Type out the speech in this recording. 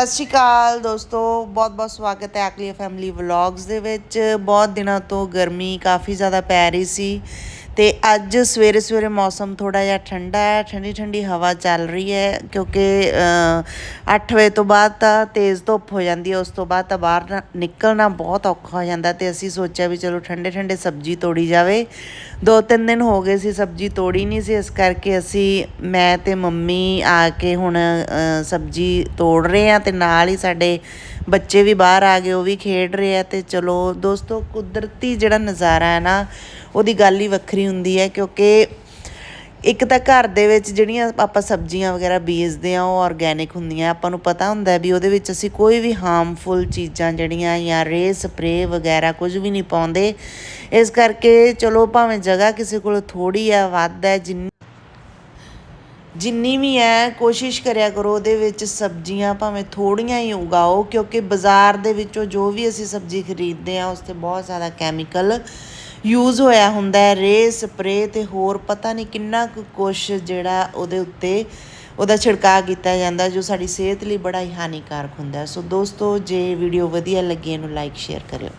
ਸਤਿ ਸ਼੍ਰੀ ਅਕਾਲ ਦੋਸਤੋ, ਬਹੁਤ ਬਹੁਤ ਸਵਾਗਤ ਹੈ ਆਕਲੀਆ ਫੈਮਿਲੀ ਵਲੌਗਸ ਦੇ ਵਿੱਚ। ਬਹੁਤ ਦਿਨਾਂ ਤੋਂ ਗਰਮੀ ਕਾਫੀ ਜ਼ਿਆਦਾ ਪੈ ਰਹੀ ਸੀ ਤੇ ਅੱਜ ਸਵੇਰੇ ਸਵੇਰੇ ਮੌਸਮ ਥੋੜਾ ਜਿਹਾ ਠੰਡਾ ਹੈ, ਠੰਡੀ ਠੰਡੀ ਹਵਾ ਚੱਲ ਰਹੀ ਹੈ ਕਿਉਂਕਿ 8 ਵਜੇ ਤੋਂ ਬਾਅਦ ਤਾਂ ਤੇਜ਼ ਧੁੱਪ ਹੋ ਜਾਂਦੀ ਹੈ, ਉਸ ਤੋਂ ਬਾਅਦ ਤਾਂ ਬਾਹਰ ਨਾ- ਨਿਕਲਣਾ ਬਹੁਤ ਔਖਾ ਹੋ ਜਾਂਦਾ ਤੇ ਅਸੀਂ ਸੋਚਿਆ ਵੀ ਚਲੋ ਠੰਡੇ ਠੰਡੇ ਸਬਜ਼ੀ ਤੋੜੀ ਜਾਵੇ। ਦੋ ਤਿੰਨ ਦਿਨ ਹੋ ਗਏ ਸੀ ਸਬਜ਼ੀ ਤੋੜੀ ਨਹੀਂ ਸੀ, ਇਸ ਕਰਕੇ ਅਸੀਂ ਮੈਂ ਤੇ ਮੰਮੀ ਆ ਕੇ ਹੁਣ ਸਬਜ਼ੀ ਤੋੜ ਰਹੇ ਆ ਤੇ ਨਾਲ ਹੀ ਸਾਡੇ ਬੱਚੇ ਵੀ ਬਾਹਰ ਆ ਗਏ, ਉਹ ਵੀ ਖੇਡ ਰਹੇ ਆ ਤੇ ਚਲੋ ਦੋਸਤੋ ਕੁਦਰਤੀ ਜਿਹੜਾ ਨਜ਼ਾਰਾ ਹੈ ਨਾ, ਉਹਦੀ ਗੱਲ ਹੀ ਵੱਖਰੀ ਹੁੰਦੀ ਹੈ ਕਿਉਂਕਿ ਇੱਕ ਤਾਂ ਘਰ ਦੇ ਵਿੱਚ ਜਿਹੜੀਆਂ ਆਪਾਂ ਸਬਜ਼ੀਆਂ ਵਗੈਰਾ ਬੀਜਦੇ ਆ ਉਹ ਆਰਗੈਨਿਕ ਹੁੰਦੀਆਂ। ਆਪਾਂ ਨੂੰ ਪਤਾ ਹੁੰਦਾ ਵੀ ਉਹਦੇ ਵਿੱਚ ਅਸੀਂ ਕੋਈ ਵੀ ਹਾਰਮਫੁਲ ਚੀਜ਼ਾਂ ਜਿਹੜੀਆਂ ਜਾਂ ਰੇ ਸਪਰੇ ਵਗੈਰਾ ਕੁਝ ਵੀ ਨਹੀਂ ਪਾਉਂਦੇ। ਇਸ ਕਰਕੇ ਚਲੋ ਭਾਵੇਂ ਜਗ੍ਹਾ ਕਿਸੇ ਕੋਲ ਥੋੜੀ ਆ, ਵੱਧ ਹੈ ਜਿੰਨੀ ਜਿੰਨੀ ਵੀ ਹੈ ਕੋਸ਼ਿਸ਼ ਕਰਿਆ ਕਰੋ ਉਹਦੇ ਵਿੱਚ ਸਬਜ਼ੀਆਂ ਭਾਵੇਂ ਥੋੜੀਆਂ ਹੀ ਉਗਾਓ, ਕਿਉਂਕਿ ਬਾਜ਼ਾਰ ਦੇ ਵਿੱਚੋਂ ਜੋ ਵੀ ਅਸੀਂ ਸਬਜ਼ੀ ਖਰੀਦਦੇ ਆ ਉਸ ਤੇ ਬਹੁਤ ਜ਼ਿਆਦਾ ਕੈਮੀਕਲ ਯੂਜ਼ ਹੋਇਆ ਹੁੰਦਾ ਹੈ ਰੇ ਸਪਰੇ ਤੇ ਹੋਰ ਪਤਾ ਨਹੀਂ ਕਿੰਨਾ ਕੁ ਕੁਛ ਜਿਹੜਾ ਉਹਦੇ ਉੱਤੇ ਉਹਦਾ ਛਿੜਕਾਅ ਕੀਤਾ ਜਾਂਦਾ ਜੋ ਸਾਡੀ ਸਿਹਤ ਲਈ ਬੜਾ ਹੀ ਹਾਨੀਕਾਰਕ ਹੁੰਦਾ ਸੋ ਦੋਸਤੋ, ਜੇ ਵੀਡੀਓ ਵਧੀਆ ਲੱਗੀ ਇਹਨੂੰ ਲਾਈਕ ਸ਼ੇਅਰ ਕਰਿਓ।